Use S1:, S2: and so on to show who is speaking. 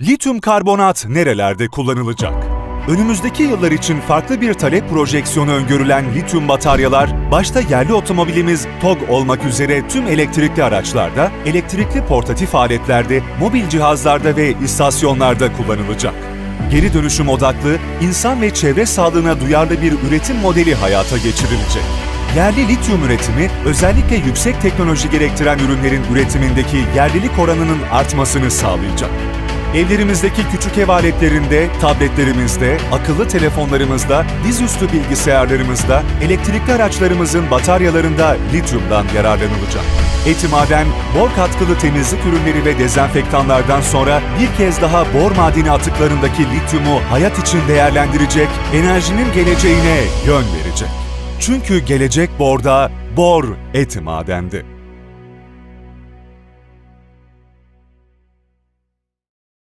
S1: Lityum karbonat nerelerde kullanılacak? Önümüzdeki yıllar için farklı bir talep projeksiyonu öngörülen lityum bataryalar, başta yerli otomobilimiz TOG olmak üzere tüm elektrikli araçlarda, elektrikli portatif aletlerde, mobil cihazlarda ve istasyonlarda kullanılacak. Geri dönüşüm odaklı, insan ve çevre sağlığına duyarlı bir üretim modeli hayata geçirilecek. Yerli lityum üretimi, özellikle yüksek teknoloji gerektiren ürünlerin üretimindeki yerlilik oranının artmasını sağlayacak. Evlerimizdeki küçük ev aletlerinde, tabletlerimizde, akıllı telefonlarımızda, dizüstü bilgisayarlarımızda, elektrikli araçlarımızın bataryalarında lityumdan yararlanılacak. Etimaden, bor katkılı temizlik ürünleri ve dezenfektanlardan sonra bir kez daha bor madeni atıklarındaki lityumu hayat için değerlendirecek, enerjinin geleceğine yön verecek. Çünkü gelecek borda, bor eti madende.